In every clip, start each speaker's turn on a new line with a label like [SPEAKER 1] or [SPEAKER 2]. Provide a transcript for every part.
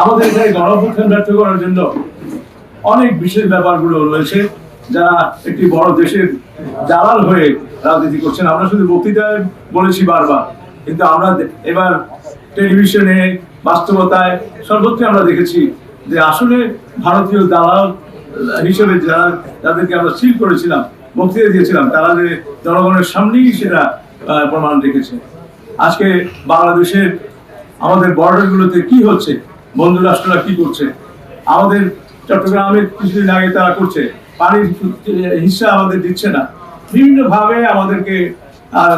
[SPEAKER 1] আমাদের এখানে গণঅভ্যুত্থান ব্যর্থ করার জন্য অনেক বিশেষ ব্যাপারগুলো রয়েছে যারা একটি বড় দেশের দালাল হয়ে রাজনীতি করছেন। আমরা শুধু বক্তৃতায় বলেছি বারবার, কিন্তু আমরা এবার টেলিভিশনে, বাস্তবতায় সর্বত্র আমরা দেখেছি যে আসলে ভারতীয় দালাল হিসেবে যারা যাদেরকে আমরা সিল করেছিলাম, বক্তৃতা দিয়েছিলাম, তারা যে জনগণের সামনেই সেটা প্রমাণ রেখেছে। আজকে বাংলাদেশের আমাদের বর্ডারগুলোতে কি হচ্ছে বন্ধু রাষ্ট্ররা কি করছে? আমাদের চট্টগ্রামে কিছুদিন আগে তারা করছে। পানির হিসা আমাদের দিচ্ছে না। বিভিন্ন ভাবে আমাদেরকে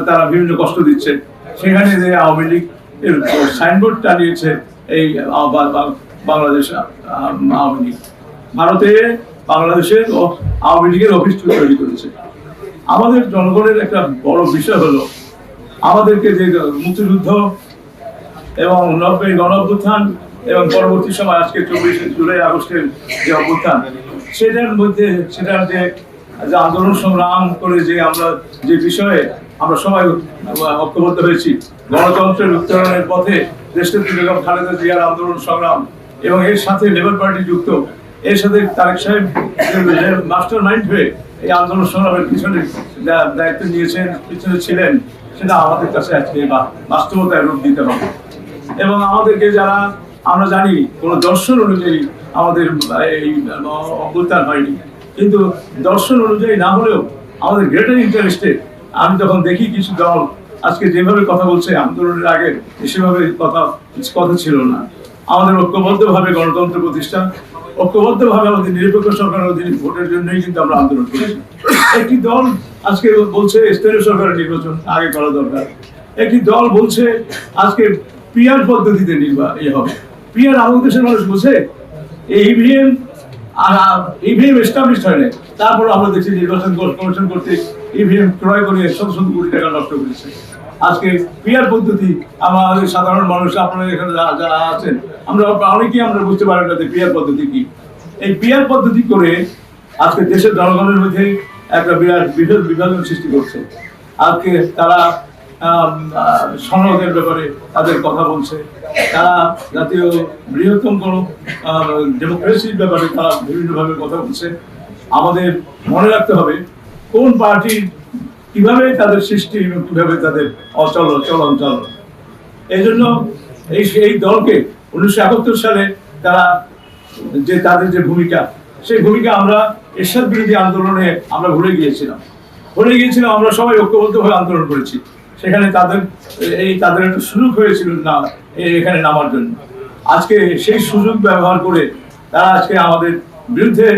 [SPEAKER 1] তারা বিভিন্ন কষ্ট দিচ্ছে। সেখানে যে আওয়ামী লীগ এর সাইনবোর্ড টানিয়েছে এই বাংলাদেশ আওয়ামী লীগ। ভারতে বাংলাদেশের আওয়ামী লীগের অফিস তৈরি করেছে। আমাদের জনগণের একটা বড় বিষয় হলো, আমাদেরকে যে মুক্তিযুদ্ধ এবং নব্বই গণ এবং পরবর্তী সময় আজকে চব্বিশে জুলাই আগস্টের যে অভ্যুত্থান সেটার মধ্যে সেটার যে যে আন্দোলন সংগ্রাম করে যে আমরা যে বিষয়ে আমরা সবাই ঐক্যবদ্ধ হয়েছি, গণতন্ত্রের উত্তরণের পথে দেশনেত্রী বেগম খালেদা জিয়ার আন্দোলন সংগ্রাম এবং এর সাথে লেবার পার্টি যুক্ত, এর সাথে তারেক সাহেব মাস্টার মাইন্ড হয়ে এই আন্দোলন সংগ্রামের পিছনে দায়িত্ব নিয়েছেন, পিছনে ছিলেন, সেটা আমাদের কাছে আজকে বাস্তবতায় রূপ দিতে হবে। এবং আমাদেরকে যারা আমরা জানি কোন দর্শন অনুযায়ী আমাদের, এই অভ্যুত্থান হয়নি। কিন্তু দর্শন অনুযায়ী না হলেও আমাদের গ্রেটার ইন্টারেস্টে আমি যখন দেখি কিছু দল আজকে যেভাবে কথা বলছে, আন্দোলনের আগে সেভাবে কথা কথা ছিল না। আমাদের ঐক্যবদ্ধভাবে গণতন্ত্র প্রতিষ্ঠা, ঐক্যবদ্ধভাবে আমাদের নিরপেক্ষ সরকারের অধীনে ভোটের জন্যই কিন্তু আমরা আন্দোলন করেছি। একটি দল আজকে বলছে, স্থানীয় সরকারের নির্বাচন আগে করা দরকার। একটি দল বলছে, আজকে পিয়ার পদ্ধতিতে নির্বাচন হবে। পিয়ার আমাদের দেশের মানুষ বলছে এই ইভিএম আর ইভিএম এস্টাবলিশ হয় না তারপর আমরা দেখছি নির্বাচন কমিশন করতে ইভিএম ক্রয় করে শত কোটি টাকা নষ্ট করেছে। আজকে পিয়ার পদ্ধতি, আমাদের সাধারণ মানুষ, আপনারা এখানে যারা আছেন, আমরা অনেকেই আমরা বুঝতে পারি না যে পিয়ার পদ্ধতি কি। এই পিয়ার পদ্ধতি করে আজকে দেশের জনগণের মধ্যে একটা বিরাট বিভেদ, বিভাজন সৃষ্টি করছে। আজকে তারা সনদের ব্যাপারে তাদের কথা বলছে। তারা জাতীয় বৃহত্তম কোন ডেমোক্রেসির ব্যাপারে তারা বিভিন্নভাবে কথা বলছে। আমাদের মনে রাখতে হবে, কোন পার্টির কীভাবে তাদের সৃষ্টি এবং কীভাবে তাদের অচল চলন চলন এই জন্য এই এই দলকে উনিশশো একাত্তর সালে তারা যে, তাদের যে ভূমিকা, সেই ভূমিকা আমরা এরশাদ বিরোধী আন্দোলনে আমরা ভুলে গিয়েছিলাম। ভুলে গিয়েছিলাম, আমরা সবাই ঐক্যবদ্ধভাবে আন্দোলন করেছি। সেখানে তাদের এই তাদের একটা সুযোগ হয়েছিল না এখানে নামার জন্য। আজকে সেই সুযোগ ব্যবহার করে তারা আজকে আমাদের বিরুদ্ধে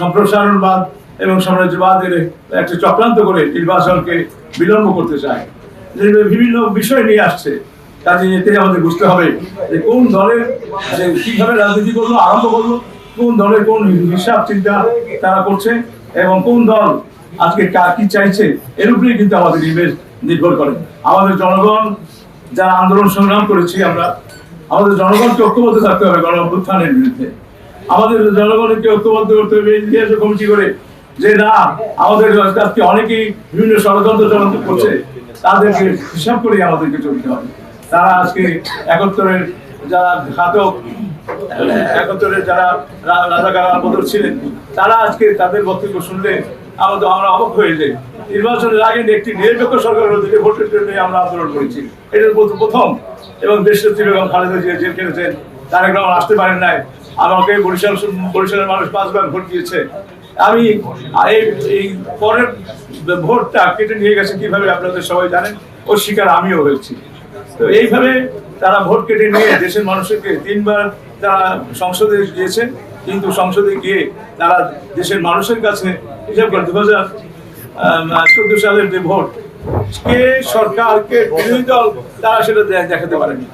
[SPEAKER 1] সম্প্রসারণবাদ এবং সাম্রাজ্যবাদের একটা চক্রান্ত করে নির্বাচনকে বিলম্ব করতে চায়। বিভিন্ন বিষয় নিয়ে আসছে। কাজে এতে আমাদের বুঝতে হবে যে কোন দলের, যে কীভাবে রাজনীতি করল, আরম্ভ করল, কোন দলের কোন হিসাব চিন্তা তারা করছে এবং কোন দল আজকে কার কি চাইছে, এর উপরেই কিন্তু আমাদের ইমেজ নির্ভর করে। আমাদের জনগণ যারা আন্দোলন সংগ্রাম করেছি আমরা, আমাদের জনগণকে ঐক্যবদ্ধ থাকতে হবে গণ বিরুদ্ধে। আমাদের জনগণকে ঐক্যবদ্ধ করতে হবে ইতিহাস কমিটি করে যে, না, আমাদের আজকে অনেকেই বিভিন্ন ষড়যন্ত্র চলন্ত করছে, তাদেরকে হিসাব করে আমাদেরকে চলতে হবে। তারা আজকে একত্তরের যারা ঘাতক একত্তরের যারা রাজাকার ছিলেন, তারা আজকে তাদের বক্তব্য শুনলে আমাদের আমরা অবাক হয়ে যাই। নির্বাচনের আগে একটি নিরপেক্ষ সরকারের অধীনে ভোটের জন্য আমরা আন্দোলন করেছি। এটা প্রথ- প্রথম। এবং দেশনেত্রী বেগম খালেদা জিয়া জেল খেটেছেন তারেক রহমান আসতে পারেন নাই। আমাকে বরিশাল বরিশালের মানুষ পাঁচবার ভোট দিয়েছে। আমি এই পরের ভোটটা কেটে নিয়ে গেছে কীভাবে আপনাদের সবাই জানেন? ওর শিকার আমিও হয়েছি। তো এইভাবে তারা ভোট কেটে নিয়ে দেশের মানুষকে তিনবার তারা সংসদে গিয়েছে কিন্তু সংসদে গিয়ে তারা দেশের মানুষের কাছে হিসাব করে দু হাজার চোদ্দ সালের যে ভোট, কে সরকার কে বিরোধী দল, তারা সেটা দেখাতে পারেনি।